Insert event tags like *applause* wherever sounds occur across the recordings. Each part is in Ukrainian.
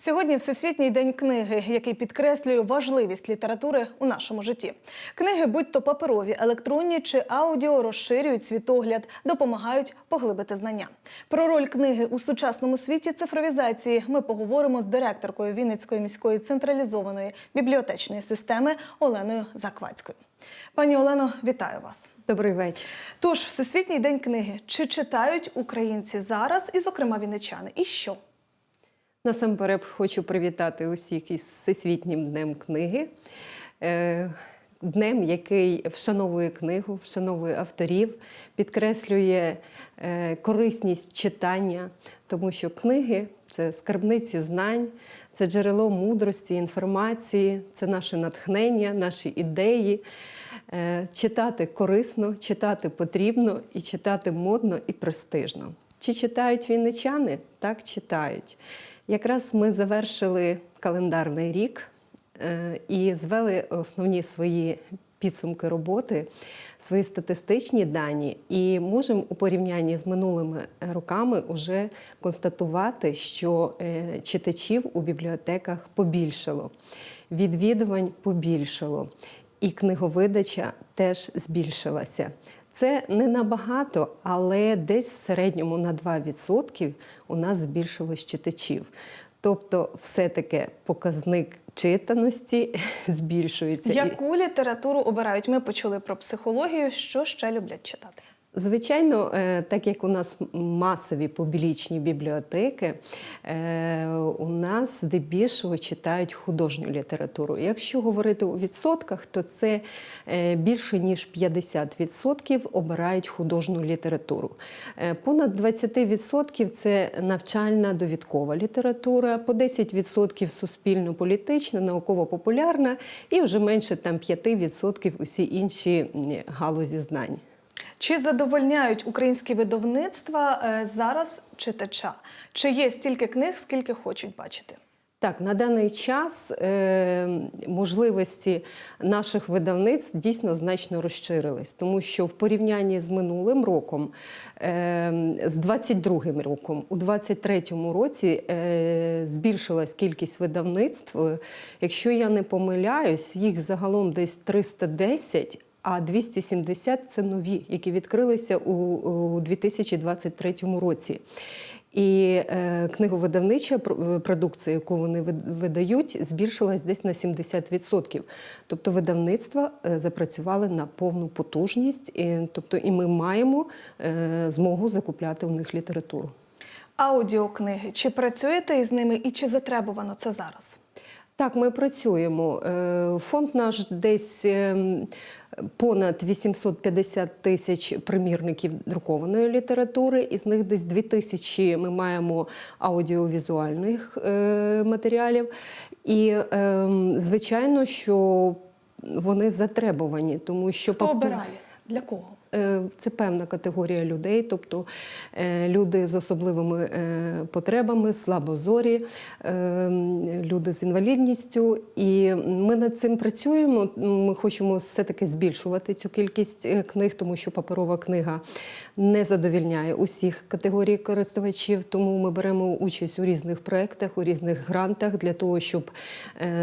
Сьогодні Всесвітній день книги, який підкреслює важливість літератури у нашому житті. Книги, будь то паперові, електронні чи аудіо, розширюють світогляд, допомагають поглибити знання. Про роль книги у сучасному світі цифровізації ми поговоримо з директоркою Вінницької міської централізованої бібліотечної системи Оленою Заквацькою. Пані Олено, вітаю вас. Добрий вечір. Тож, Всесвітній день книги. Чи читають українці зараз, і, зокрема, вінничани? І що? Насамперед хочу привітати усіх із Всесвітнім днем книги, Е, днем, який вшановує книгу, вшановує авторів, підкреслює е, корисність читання, тому що книги це скарбниці знань, це джерело мудрості, інформації, це наше натхнення, наші ідеї. Е, Читати корисно, читати потрібно і читати модно і престижно. Чи читають вінничани? Так, читають. Якраз ми завершили календарний рік е, і звели основні свої підсумки роботи, свої статистичні дані, і можемо у порівнянні з минулими роками вже констатувати, що е, читачів у бібліотеках побільшало, відвідувань побільшало, і книговидача теж збільшилася. Це не набагато, але десь в середньому на 2% у нас збільшилось читачів. Тобто, все-таки показник читаності *laughs* збільшується. Яку літературу обирають? Ми почули про психологію. Що ще люблять читати? Звичайно, е, так як у нас масові публічні бібліотеки, е, у нас здебільшого читають художню літературу. Якщо говорити у відсотках, то це е, більше ніж 50% обирають художню літературу. Понад 20% це навчальна довідкова література, по 10% суспільно-політична, науково-популярна і вже менше там 5% усі інші галузі знань. Чи задовольняють українські видавництва е, зараз читача? Чи є стільки книг, скільки хочуть бачити? Так, на даний час е, можливості наших видавництв дійсно значно розширились, тому що в порівнянні з минулим роком, е, з 22 роком, у 23 році е, збільшилась кількість видавництв. Е, Якщо я не помиляюсь, їх загалом десь 310, а 270 – це нові, які відкрилися у, у 2023 році. І е, книговидавнича е, продукція, яку вони видають, збільшилась десь на 70%. Тобто видавництва е, запрацювали на повну потужність, і, тобто, і ми маємо е, змогу закупляти у них літературу. Аудіокниги. Чи працюєте із ними і чи затребувано це зараз? Так, ми працюємо. Фонд наш десь ем, понад 850 тисяч примірників друкованої літератури, із них десь 2 тисячі ми маємо аудіовізуальних е, матеріалів. І, ем, звичайно, що вони затребувані, тому що Хто обирає? Для кого? Е, Це певна категорія людей, тобто е, люди з особливими е, потребами, слабозорі, люди з інвалідністю. І ми над цим працюємо. Ми хочемо все-таки збільшувати цю кількість книг, тому що паперова книга не задовільняє усіх категорій користувачів. Тому ми беремо участь у різних проєктах, у різних грантах для того, щоб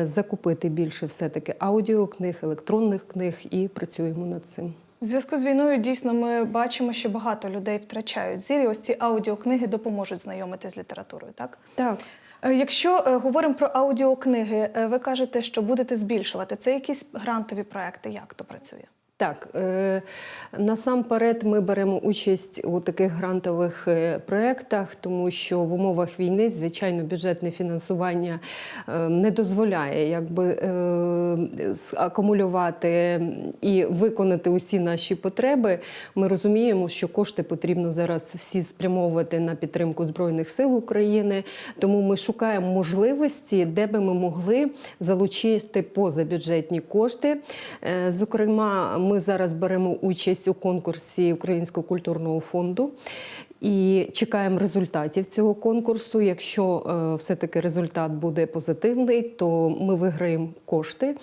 закупити більше все-таки аудіокниг, електронних книг і працюємо над цим. В зв'язку з війною дійсно ми бачимо, що багато людей втрачають зір. і Ось ці аудіокниги допоможуть знайомити з літературою. Так, Так. Е, якщо е, говоримо про аудіокниги, е, ви кажете, що будете збільшувати. Це якісь грантові проекти? Як то працює? Так, е, насамперед ми беремо участь у таких грантових е, проєктах, тому що в умовах війни, звичайно, бюджетне фінансування е, не дозволяє якби, е, акумулювати і виконати усі наші потреби. Ми розуміємо, що кошти потрібно зараз всі спрямовувати на підтримку Збройних сил України, тому ми шукаємо можливості, де би ми могли залучити позабюджетні кошти. Зокрема, ми зараз беремо участь у конкурсі Українського культурного фонду. І чекаємо результатів цього конкурсу. Якщо е, все-таки результат буде позитивний, то ми виграємо кошти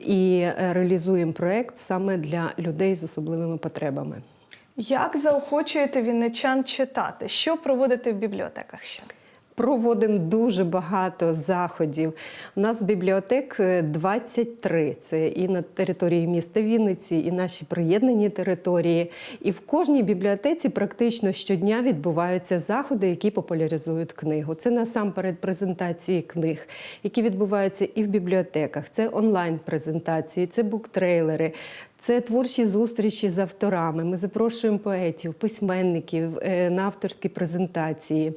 і е, реалізуємо проект саме для людей з особливими потребами. Як заохочуєте вінничан читати? Що проводите в бібліотеках ще? Проводимо дуже багато заходів. У нас бібліотек е, 23. Це і на території міста Вінниці, і наші приєднані території. І в кожній бібліотеці практично щодня відбуваються заходи, які популяризують книгу. Це насамперед презентації книг, які відбуваються і в бібліотеках. Це онлайн-презентації, це буктрейлери. Це творчі зустрічі з авторами. Ми запрошуємо поетів, письменників е, на авторські презентації.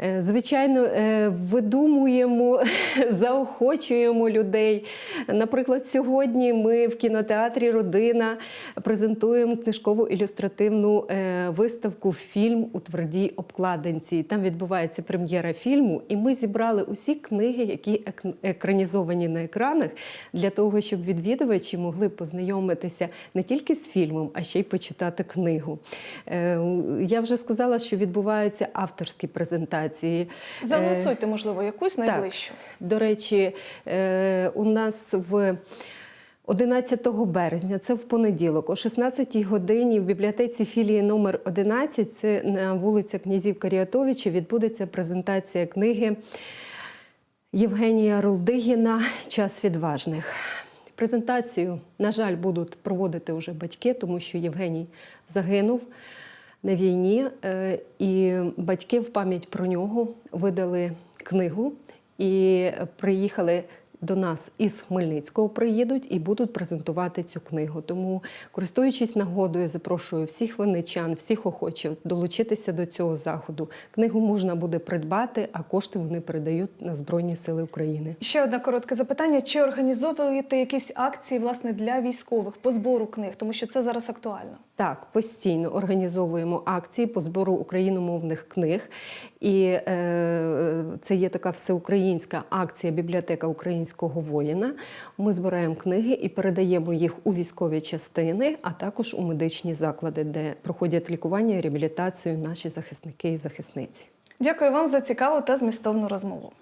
Е, Звичайно, е, видумуємо, *laughs* заохочуємо людей. Наприклад, сьогодні ми в кінотеатрі Родина презентуємо книжкову ілюстративну виставку Фільм у твердій обкладинці. Там відбувається прем'єра фільму, і ми зібрали усі книги, які екранізовані на екранах, для того, щоб відвідувачі могли познайомитися не тільки з фільмом, а ще й почитати книгу. Е, Я вже сказала, що відбуваються авторські презентації. Е, Заголосуйте, можливо, якусь так. найближчу. До речі, е, у нас в 11 березня, це в понеділок, о 16 годині в бібліотеці філії номер 11, це на вулиця Князів Каріатовича, відбудеться презентація книги Євгенія Рулдигіна Час відважних. Презентацію, на жаль, будуть проводити вже батьки, тому що Євгеній загинув на війні, е, і батьки в пам'ять про нього видали книгу і приїхали до нас із Хмельницького, приїдуть і будуть презентувати цю книгу. Тому, користуючись нагодою, запрошую всіх винничан, всіх охочих долучитися до цього заходу. Книгу можна буде придбати, а кошти вони передають на Збройні Сили України. Ще одне коротке запитання: чи організовуєте якісь акції власне для військових по збору книг, тому що це зараз актуально? Так, постійно організовуємо акції по збору україномовних книг. І е, це є така всеукраїнська акція Бібліотека українського воїна. Ми збираємо книги і передаємо їх у військові частини, а також у медичні заклади, де проходять лікування і реабілітацію наші захисники і захисниці. Дякую вам за цікаву та змістовну розмову.